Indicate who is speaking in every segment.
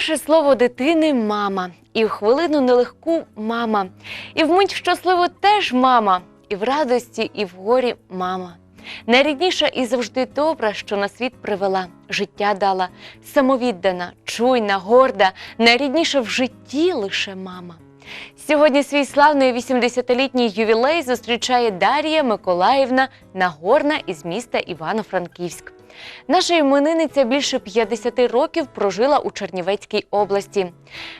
Speaker 1: Перше слово дитини мама, і в хвилину нелегку мама, і в мить щасливу теж мама, і в радості, і в горі мама. Найрідніша і завжди добра, що на світ привела, життя дала, самовіддана, чуйна, горда, найрідніша в житті лише мама. Сьогодні свій славний 80-літній ювілей зустрічає Дар'я Миколаївна Нагорна із міста Івано-Франківськ. Наша іменинниця більше 50 років прожила у Чернівецькій області.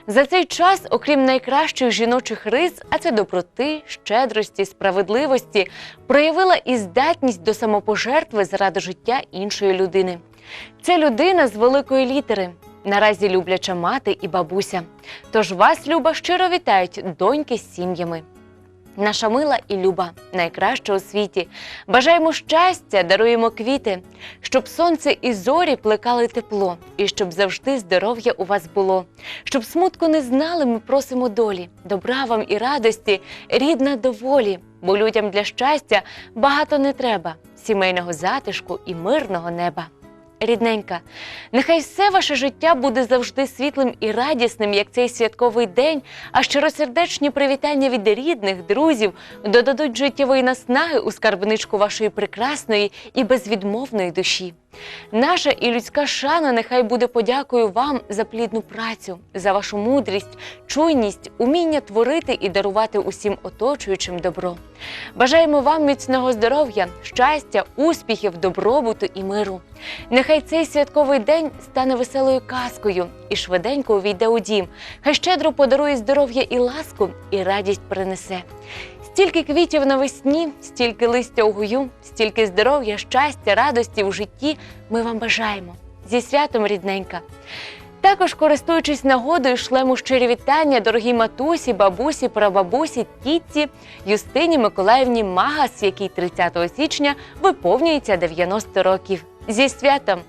Speaker 1: За цей час, окрім найкращих жіночих рис, а це доброти, щедрості, справедливості, проявила і здатність до самопожертви заради життя іншої людини. Це людина з великої літери. Наразі любляча мати і бабуся. Тож вас, Люба, щиро вітають доньки з сім'ями. Наша мила і люба, найкраща у світі. Бажаємо щастя, даруємо квіти, щоб сонце і зорі плекали тепло, і щоб завжди здоров'я у вас було. Щоб смутку не знали, ми просимо долі, добра вам і радості, рідна доволі, бо людям для щастя багато не треба, сімейного затишку і мирного неба. Рідненька, нехай все ваше життя буде завжди світлим і радісним, як цей святковий день, а щиросердечні привітання від рідних, друзів додадуть життєвої наснаги у скарбничку вашої прекрасної і безвідмовної душі. Наша і людська шана нехай буде подякою вам за плідну працю, за вашу мудрість, чуйність, уміння творити і дарувати усім оточуючим добро. Бажаємо вам міцного здоров'я, щастя, успіхів, добробуту і миру. Нехай цей святковий день стане веселою казкою і швиденько увійде у дім. Хай щедро подарує здоров'я і ласку, і радість принесе. Стільки квітів навесні, стільки листя у гую, стільки здоров'я, щастя, радості у житті ми вам бажаємо. Зі святом, рідненька. Також, користуючись нагодою, шлемо щирі вітання дорогій матусі, бабусі, прабабусі, тітці Юстині Миколаївні Магас, якій 30 січня виповнюється 90 років. Зі святом!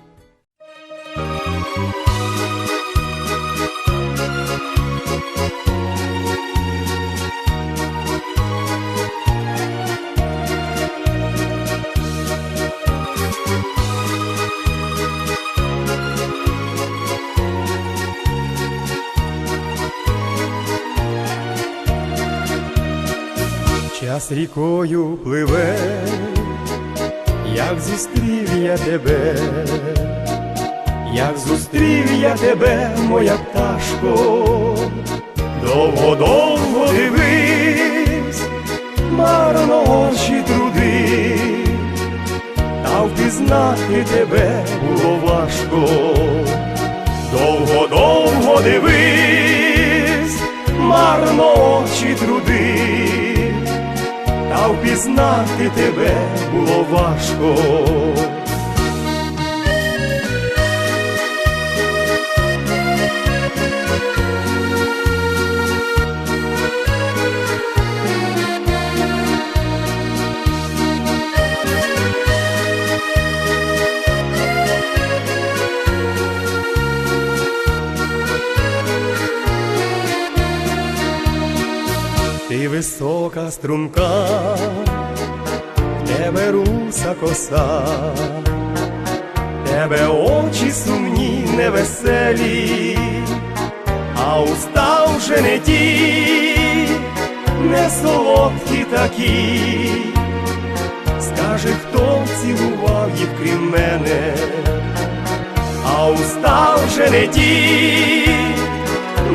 Speaker 2: Час рікою пливе, як зустрів я тебе, як зустрів я тебе, моя пташко, довго-довго дивись, марно очі труди, та впізнати тебе було важко, довго-довго дивись, марно очі труди впізнати тебе було важко. Висока струмка, тебе руса коса, тебе очі сумні, невеселі, а уста вже не ті, не солодкі такі. Скаже, хто цілував їх крім мене, а уста вже не ті,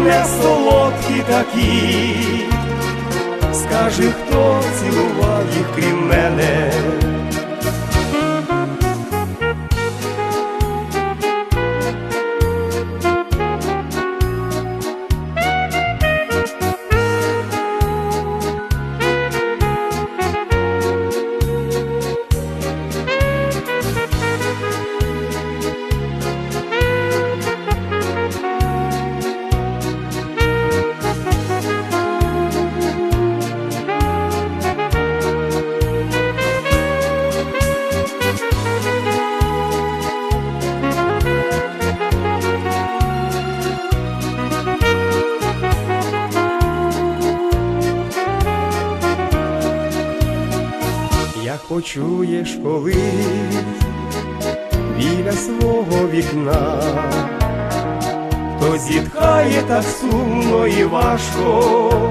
Speaker 2: не солодкі такі. Скажи, хто цілував їх крім мене. Почуєш колись біля свого вікна, хто зітхає так сумно і важко,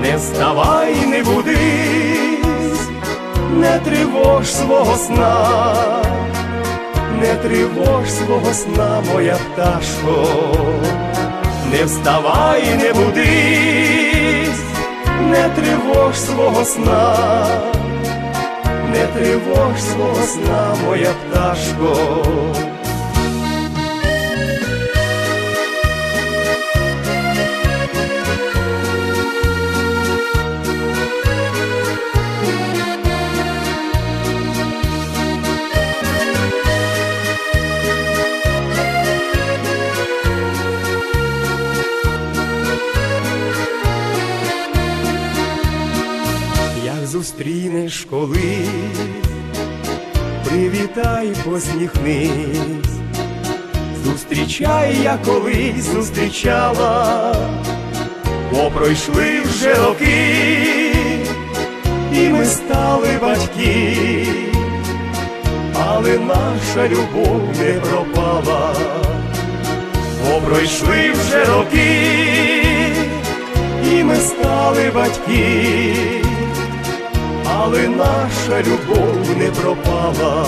Speaker 2: не вставай, не будись, не тривож свого сна, не тривож свого сна, моя пташко, не вставай, не будись, не тривож свого сна, не тривож свого сна, моя пташко. Колись, привітай, посміхнись, зустрічай, я колись зустрічала, бо пройшли вже роки, і ми стали батьки, але наша любов не пропала, бо пройшли вже роки, і ми стали батьки але наша любов не пропала.